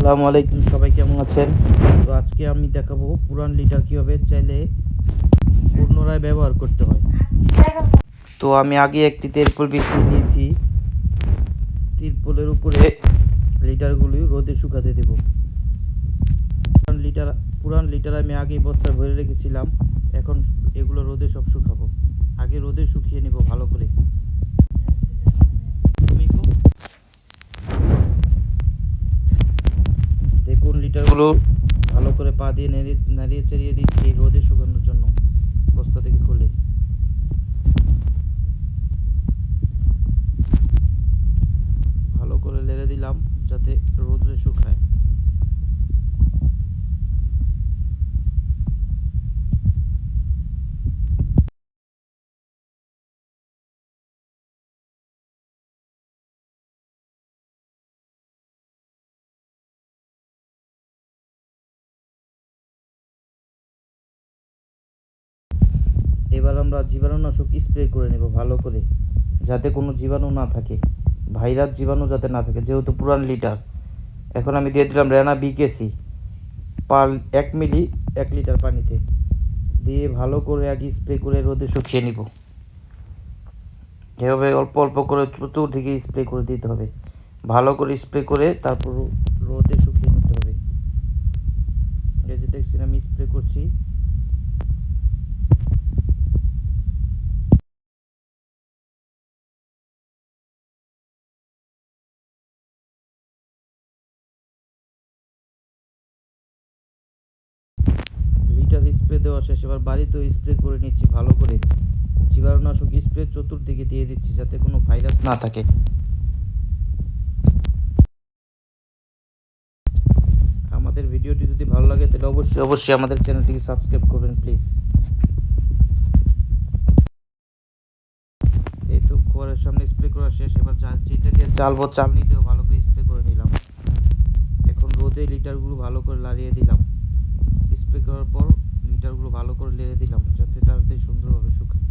আসসালামু আলাইকুম সবাই কেমন আছেন? তো আজকে আমি দেখাবো পুরান লিটার কীভাবে চাইলে পুনরায় ব্যবহার করতে হয়। তো আমি আগে একটি তেরপল বিছিয়ে নিয়েছি। তিরপলের উপরে লিটারগুলি রোদে শুকাতে দেব। পুরান লিটার পুরান লিটার আমি আগে বস্তায় ভরে রেখেছিলাম। এখন এগুলো রোদে সব শুকাবো। আগে রোদে শুকিয়ে নিব ভালো করে তুমি কো? দেখুন লিটারগুলো ভালো করে পা দিয়ে নেড়ে নাড়িয়ে চাড়িয়ে দিচ্ছি রোদে শুকানোর জন্য। বস্তা থেকে খুলে ভালো করে লেড়ে দিলাম যাতে রোদে শুকায় এবার আমরা জীবাণুনাশক স্প্রে করে নেব ভালো করে, যাতে কোনো জীবাণু না থাকে। ভাইরাস জীবাণু যাতে না থাকে, যেহেতু পুরান লিটার। এখন আমি দিয়ে দিলাম রেনা বিকেসি পার এক মিলি এক লিটার পানিতে। দিয়ে ভালো করে আগে স্প্রে করে রোদে শুকিয়ে নিব। এভাবে অল্প অল্প করে চতুর্দিকে স্প্রে করে দিতে হবে। ভালো করে স্প্রে করে তারপর রোদে শুকিয়ে নিতে হবে। এই যে দেখছেন আমি স্প্রে করছি লিটার স্প্রে দেওয়া শেষ, এবার বাড়িতেও স্প্রে করে নিচ্ছি, ভালো করে। জীবাণুনাশক স্প্রে চতুর্দিকে দিয়ে দিচ্ছি যাতে কোনো ভাইরাস না থাকে। আমাদের ভিডিওটি যদি ভালো লাগে, তাহলে অবশ্যই অবশ্যই আমাদের চ্যানেলটিকে সাবস্ক্রাইব করবেন, প্লিজ। এই তো ঘরের সামনে স্প্রে করা শেষ, এবার যেটা দিয়ে চালবো চাল নিতেও ভালো করে স্প্রে করে নিলাম। এখন রোদে লিটারগুলো ভালো করে লাড়িয়ে দিলাম। স্প্রে করার পর লিটারগুলো ভালো করে লেড়ে দিলাম, যাতে তাড়াতাড়ি সুন্দরভাবে শুকায়।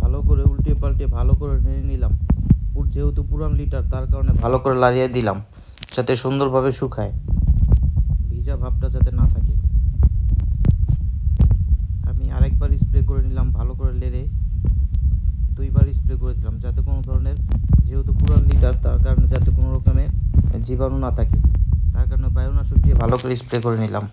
ভালো করে উল্টে পাল্টে ভালো করে নেড়ে নিলাম। যেহেতু পুরান লিটার, তার কারণে ভালো করে লাড়িয়ে দিলাম, যাতে সুন্দরভাবে শুকায়। ভিজা ভাবটা যাতে না থাকে। আমি আরেকবার স্প্রে করে নিলাম, ভালো করে লেড়ে। দুইবার স্প্রে করে দিলাম, যাতে কোনো ধরনের যেহেতু পুরান লিটার তার কারণে যাতে কোনো রকমের জীবাণু না থাকে। তার কারণে বায়ুনাশক দিয়ে ভালো করে স্প্রে করে নিলাম।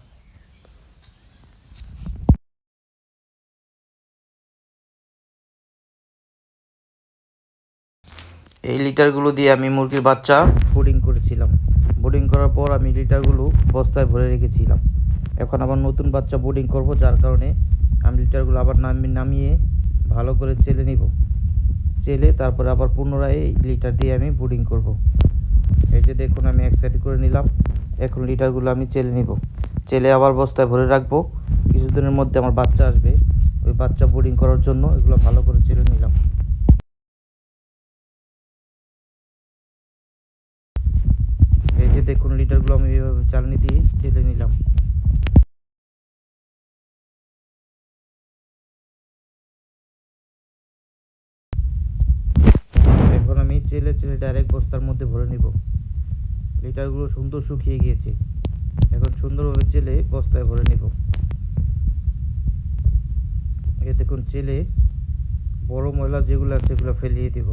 এই লিটারগুলো দিয়ে আমি মুরগির বাচ্চা ফুডিং করেছিলাম। করার পর আমি লিটারগুলো বস্তায় ভরে রেখেছিলাম। এখন আবার নতুন বাচ্চা বোর্ডিং করব, যার কারণে আমি লিটারগুলো আবার নামিয়ে নামিয়ে ভালো করে চেলে নিব। চেলে তারপরে আবার পুনরায় এই লিটার দিয়ে আমি বোর্ডিং করব। এই যে দেখুন, আমি এক সাইড করে নিলাম। এখন লিটারগুলো আমি চেলে নিব। চেলে আবার বস্তায় ভরে রাখব। কিছুদিনের মধ্যে আমার বাচ্চা আসবে। ওই বাচ্চা বোর্ডিং করার জন্য এগুলো ভালো করে চেলে নিলাম। দেখুন লিটারগুলো আমি এইভাবে চালনি দিয়ে চেলে নিলাম। এখন আমি চেলে চেলে ডাইরেক্ট বস্তার মধ্যে ভরে নিব। লিটারগুলো সুন্দর শুকিয়ে গিয়েছে। এখন সুন্দরভাবে চেলে বস্তায় ভরে নিব। এ দেখুন চেলে বড় ময়লা যেগুলো আছে সেগুলো ফেলিয়ে দিব।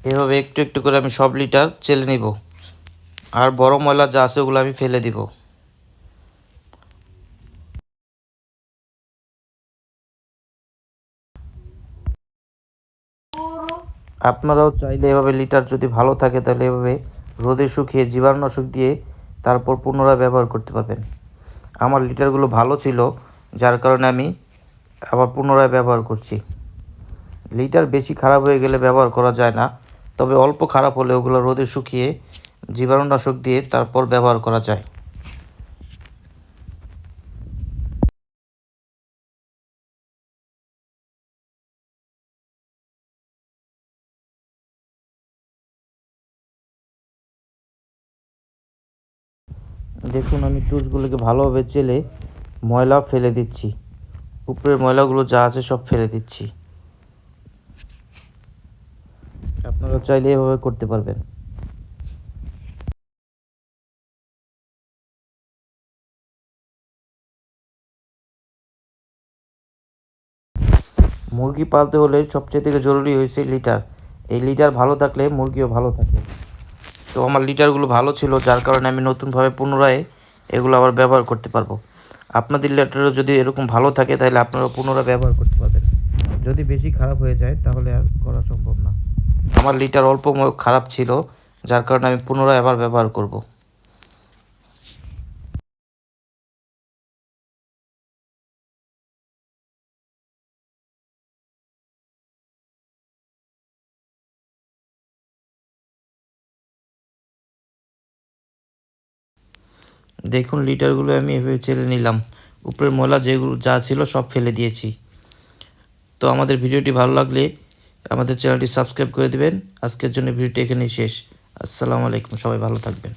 এভাবে একটু একটু করে আমি সব লিটার চেলে নিব। আর বড় ময়লা যা আছে ওগুলো আমি ফেলে দিব। আপনারাও চাইলে এভাবে লিটার যদি ভালো থাকে, তাহলে এভাবে রোদে শুকিয়ে জীবাণুনাশক দিয়ে তারপর পুনরায় ব্যবহার করতে পারবেন। আমার লিটারগুলো ভালো ছিল, যার কারণে আমি আবার পুনরায় ব্যবহার করছি। লিটার বেশি খারাপ হয়ে গেলে ব্যবহার করা যায় না। তবে অল্প খারাপ হলে ওগুলো রোদে শুকিয়ে জীবাণুনাশক দিয়ে তারপর ব্যবহার করা যায়। দেখুন, আমি টুসগুলোকে ভালোভাবে চেলে ময়লা ফেলে দিচ্ছি। উপরের ময়লাগুলো যা আছে সব ফেলে দিচ্ছি। আপনারা চাইলে এভাবে করতে পারবেন। মুরগি পালতে হলে সবচেয়ে থেকে জরুরি হয়েছে লিটার। এই লিটার ভালো থাকলে মুরগিও ভালো থাকে। তো আমার লিটারগুলো ভালো ছিল, যার কারণে আমি নতুনভাবে পুনরায় এগুলো আবার ব্যবহার করতে পারব। আপনাদের লিটারও যদি এরকম ভালো থাকে, তাহলে আপনারা পুনরায় ব্যবহার করতে পারবেন। যদি বেশি খারাপ হয়ে যায়, তাহলে আর করা সম্ভব না। আমার লিটার অল্প খারাপ ছিল, যার কারণে আমি পুনরায় আবার ব্যবহার করব। দেখুন, লিটারগুলো আমি এভাবে চেলে নিলাম। উপরের ময়লা যেগুলো যা ছিল সব ফেলে দিয়েছি। তো আমাদের ভিডিওটি ভালো লাগলে আমাদের চ্যানেলটি সাবস্ক্রাইব করে দিবেন। আজকের জন্য ভিডিওটি এখানেই শেষ। আসসালামু আলাইকুম। সবাই ভালো থাকবেন।